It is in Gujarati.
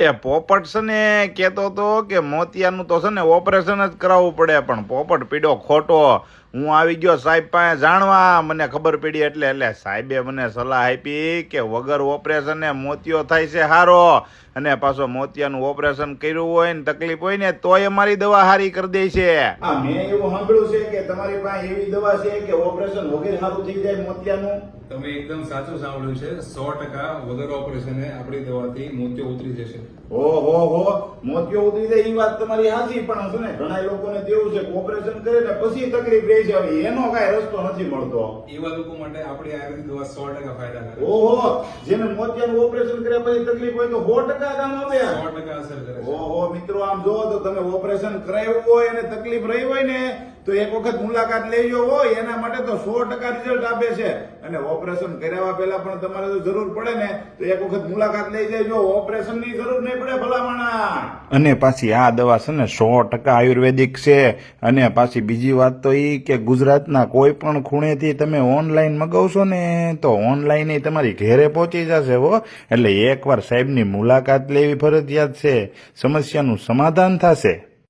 એ પોપટ છે ને, કહેતો હતો કે મોતિયાનું તો છે ને ઓપરેશન જ કરાવવું પડે, પણ પોપટ પીડો ખોટો. હું આવી ગયો સાહેબ પાસે જાણવા મને ખબર પડી એટલે એટલે સાહેબે મને સલાહ આપી કે વગર ઓપરેશને મોતિયો થાય છે હારો. અને પાછો મોતિયાનું ઓપરેશન કર્યું હોય ને તકલીફ હોય ને તોય અમારી દવા હારી કરી દે છે. હા મેં એવું સાંભળ્યું છે કે તમારી પાસે એવી દવા છે કે ઓપરેશન વગેરે સારું થઈ જાય મોતિયાનું? તમે એકદમ સાચું સાંભળ્યું છે. સો ટકા વગર ઓપરેશને આપણી દવાથી મોતિયો ઉતરી જશે. ઓહો હો મોતિયો ઉતરી જાય એ વાત તમારી સાચી પણ હશે ને ઘણા લોકોને તેવું છે ઓપરેશન કરે ને પછી તકલીફ રહી છે હવે એનો કાંઈ રસ્તો નથી મળતો. એવા લોકો માટે આપણે આયુર્વેદિક દવા સો ટકા ફાયદાકારક. ઓહો જેને મોતિયાનું ઓપરેશન કર્યા પછી તકલીફ હોય તો સો ટકા કામ આપે. સો ટકા અસર કરે ઓહો મિત્રો આમ જોવો તો તમે ઓપરેશન કરાવ્યું હોય અને તકલીફ રહી હોય ને તો એક વખત મુલાકાત લેજો હોય એના માટે તો સો ટકા રિઝલ્ટ આપે છે. અને ઓપરેશન કરાવવા પહેલા પણ તમારે જો જરૂર પડે ને તો એક વખત મુલાકાત લઈ જજો. ઓપરેશનની જરૂર નહીં પડે ભલામણા. અને પાછી આ દવા છે ને સો ટકા આયુર્વેદિક છે. અને પાછી બીજી વાત તો એ કે ગુજરાતના કોઈ પણ ખૂણેથી તમે ઓનલાઈન મગાવશો ને, તો ઓનલાઈન એ તમારી ઘેરે પહોંચી જશે હો. એટલે એકવાર સાહેબની મુલાકાત લેવી ફરજિયાત છે. સમસ્યાનું સમાધાન થશે.